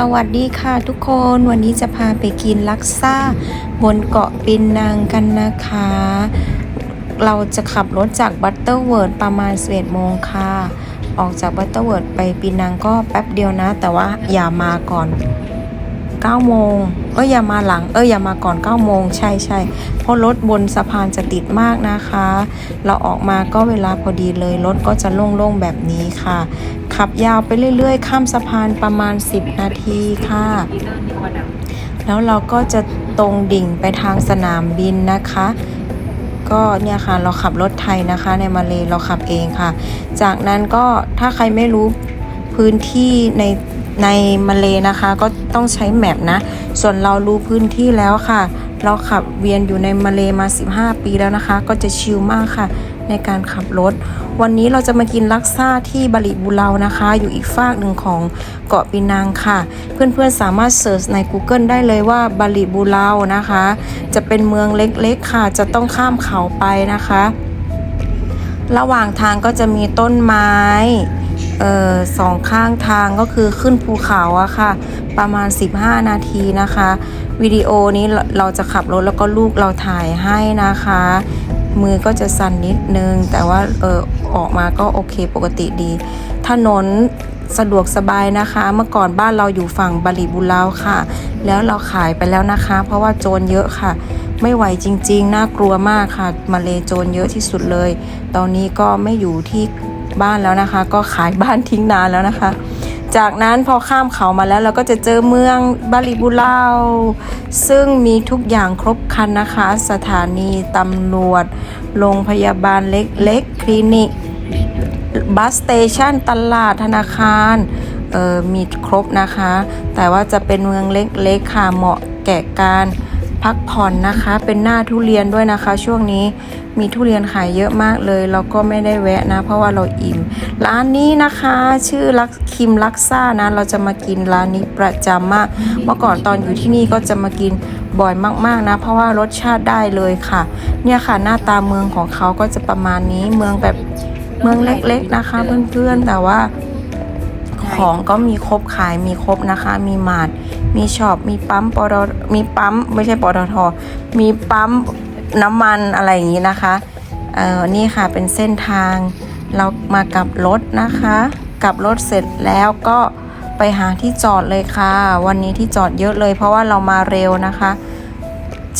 สวัสดีค่ะทุกคนวันนี้จะพาไปกินลักซ่า บนเกาะปินนางกันนะคะ เราจะขับรถจากบัตเตอร์เวิร์ดประมาณ11โมงค่ะ ออกจากบัตเตอร์เวิร์ดไปปินนางก็แป๊บเดียวนะ แต่ว่าอย่ามาก่อน 9โมงเอ้ยอย่ามาหลัง เอ้ยอย่ามาก่อน9โมงใช่ใช่เพราะรถบนสะพานจะติดมากนะคะ เราออกมาก็เวลาพอดีเลยรถก็จะโล่งๆแบบนี้ค่ะ ขับยาวไปเรื่อยๆ ข้ามสะพานประมาณ 10 นาทีค่ะ แล้วเราก็จะตรงดิ่งไปทางสนามบินนะคะก็เนี่ยค่ะเราขับรถไทยนะคะในมาเลเราขับเองค่ะ จากนั้นก็ถ้าใครไม่รู้พื้นที่ใน ในมาเลนะคะก็ต้องใช้แมปนะ ส่วนเรารู้พื้นที่แล้วค่ะ เราขับเวียนอยู่ในมาเลมา 15 ปีแล้วนะคะ ก็จะชิลมากค่ะ ในการขับรถ วันนี้เราจะมากินลักซ่าที่บาริบูเลานะคะ อยู่อีกฝากหนึ่งของเกาะปีนังค่ะ เพื่อนๆสามารถเสิร์ชใน Google ได้เลยว่าบาริบูเลานะคะ จะเป็นเมืองเล็กๆค่ะ จะต้องข้ามเขาไปนะคะ ระหว่างทางก็จะมีต้นไม้ เอ่อสองข้างทางก็คือขึ้นภูเขาอะค่ะ ประมาณ 15 นาทีนะคะ วิดีโอนี้เราจะขับรถแล้วก็ลูกเราถ่ายให้นะคะ มือก็จะสั่นนิดนึง แต่ว่าเออออกมาก็โอเคปกติดี ถนนสะดวกสบายนะคะ เมื่อก่อนบ้านเราอยู่ฝั่งบาลีบุลาวค่ะ แล้วเราขายไปแล้วนะคะ เพราะว่าโจรเยอะค่ะ ไม่ไหวจริง ๆ น่ากลัวมากค่ะ มาเลโจรเยอะที่สุดเลย ตอนนี้ก็ไม่อยู่ที่ บ้านแล้วนะคะ ก็ขายบ้านทิ้งนานแล้วนะคะ จากนั้นพอข้ามเขามาแล้วเราก็จะเจอเมืองบาลีบุลาซึ่งมีทุกอย่างครบครันนะคะ สถานีตำรวจ โรงพยาบาลเล็กๆ คลินิก บัสสเตชันตลาดธนาคารเออมีครบนะคะ แต่ว่าจะเป็นเมืองเล็กๆค่ะเหมาะแก่การพักผ่อนนะคะ เป็นหน้าทุเรียนด้วยนะคะช่วงนี้ มีทุเรียนขายเยอะมากเลย เราก็ไม่ได้แวะนะ เพราะว่าเราอิ่ม ร้านนี้นะคะชื่อลักคิมลักซ่านะ เราจะมากินร้านนี้ประจำมาก เมื่อก่อนตอนอยู่ที่นี่ก็จะมากินบ่อยมากๆนะ เพราะว่ารสชาติได้เลยค่ะ เนี่ยค่ะหน้าตาเมืองของเขาก็จะประมาณนี้เมืองแบบเมืองเล็กๆนะคะ เพื่อนๆแต่ว่าของก็มีครบขายมีครบนะคะ มีมาร์ทมีช็อปมีปั๊มปตมีปั๊มไม่ใช่ปตทมีปั๊ม น้ำมันอะไรอย่างนี้นะคะเอ่อนี่ค่ะเป็นเส้นทางเรามากับรถนะคะกลับรถเสร็จแล้วก็ไปหาที่จอดเลยค่ะ วันนี้ที่จอดเยอะเลยเพราะว่าเรามาเร็วนะคะ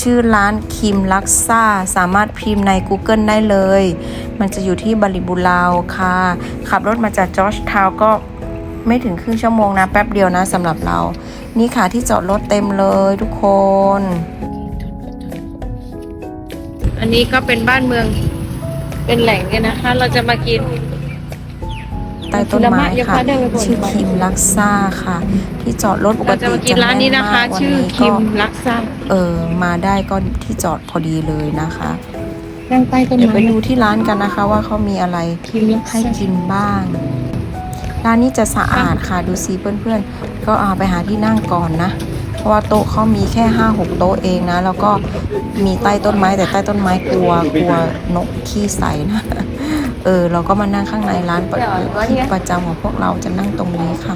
ชื่อร้านคิมลักซ่าสามารถพิมพ์ใน Google ได้เลย มันจะอยู่ที่บริบูลาวค่ะ ขับรถมาจากจอร์จทาวก็ไม่ถึงครึ่งชั่วโมงนะ แป๊บเดียวนะสำหรับเรา นี่ค่ะที่จอดรถเต็มเลยทุกคน อันนี้ก็เป็นบ้านเมือง เป็นแหล่งเนี่ยนะคะ เราจะมากิน ใต้ต้นไม้ค่ะชื่อคิมลักซ่าค่ะ ที่จอดรถปกเราจะติมากินร้านนี้นะคะจแมชื่อวัคิมก็ลักซ่าเออมาได้ก็ที่จอดพอดีเลยนะคะ นั่งใต้ต้นเดี๋ยวไม้ไปดูที่ร้านกันนะคะ ว่าเขามีอะไรคิมลักให้ซ่ากินบ้าง ร้านนี้จะสะอาดค่ะดูซิเพื่อนๆ ก็เอาไปหาที่นั่งก่อนนะเพ ราะว่าโต๊ะเขามีแค่ห้าหกโต๊ะเองนะ แล้วก็มีใต้ต้นไม้แต่ใต้ต้นไม้กลัวกลัวนกขี้ใส่นะเออเราก็มานั่งข้างในร้านประที่ประจำของพวกเราจะนั่งตรงนี้ค่ะ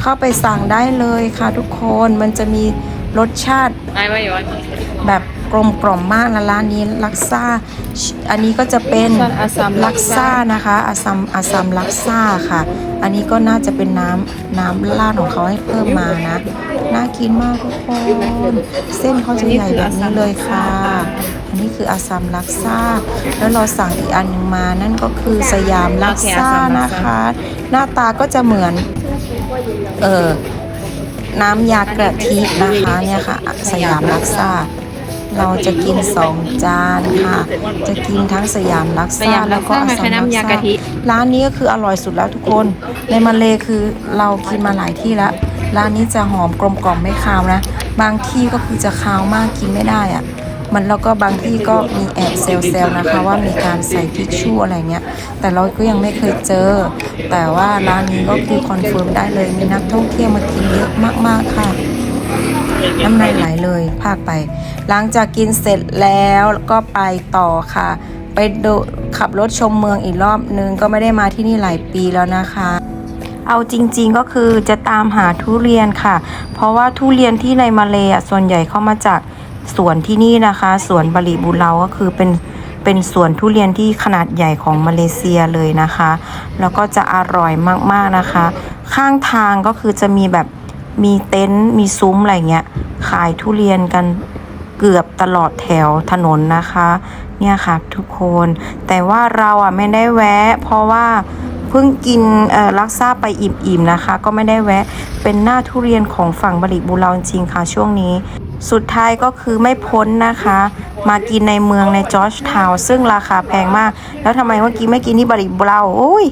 เข้าไปสั่งได้เลยค่ะทุกคนมันจะมีรสชาติไปไว้ย้อนแบบกลมกล่อมมากนะร้านนี้ลักซ่า อันนี้ก็จะเป็นอาซัมลักซ่านะคะอาซัมอาซัมลักซ่าค่ะ อันนี้ก็น่าจะเป็นน้ำน้ำราดของเขาให้เพิ่มมานะ น่ากินมากทุกคนเส้นเขาจะใหญ่แบบนี้เลยค่ะ อันนี้คืออาซัมลักซ่า แล้วเราสั่งอีกอันหนึงมานั่นก็คือสยามลักซ่านะคะ หน้าตาก็จะเหมือน เออน้ำยากะทินะคะเนี่ยค่ะ สยามลักซ่าเราจะกินสองจานค่ะ จะกินทั้งสยามลักสซ่ายามแล้ลัวกก็ซ่าอามันซัคือมลักน้ำยากะซ่าทิร้านนี้ก็คืออร่อยสุดแล้วทุกคน ในมาเลคือเรากินมาหลายที่แล้ว ร้านนี้จะหอมกลมกล่อมไม่คาวนะ บางที่ก็คือจะคาวมากกินไม่ได้อะมันแล้วก็บางที่ก็มีแอบเซลล์นะคะว่ามีการใส่ทิชชู่อะไรเงี้ย แต่เราก็ยังไม่เคยเจอ แต่ว่าร้านนี้ก็คือคอนเฟิร์มได้เลยมีนักท่องเที่ยวมากินเยอะมากๆค่ะ น้ำลายไหลเลยภาคไป หลังจากกินเสร็จแล้วก็ไปต่อค่ะ ไปดูขับรถชมเมืองอีกรอบนึงก็ไม่ได้มาที่นี่หลายปีแล้วนะคะ เอาจริงๆก็คือจะตามหาทุเรียนค่ะ เพราะว่าทุเรียนที่ในมาเลยส่วนใหญ่เข้ามาจากสวนที่นี่นะคะสวนบริบูเราก็คือเป็นเป็นสวนทุเรียนที่ขนาดใหญ่ของมาเลเซียเลยนะคะ แล้วก็จะอร่อยมากๆนะคะ ข้างทางก็คือจะมีแบบมีเต็นท์มีซุ้มอะไรเงี้ยขายทุเรียนกันเกือบตลอดแถวถนนนะคะ เนี่ยค่ะทุกคน แต่ว่าเราอะไม่ได้แวะ เพราะว่า เพิ่งกินลักซ่าไปอิ่มๆนะคะ ก็ไม่ได้แวะเป็นหน้าทุเรียนของฝั่งบริบูเราจริงๆค่ะช่วงนี้ สุดท้ายก็คือไม่พ้นนะคะ มากินในเมืองในจอร์จทาวน์ซึ่งราคาแพงมาก แล้วทำไมเมื่อกี้ไม่กินที่บริบูเราโอ้ย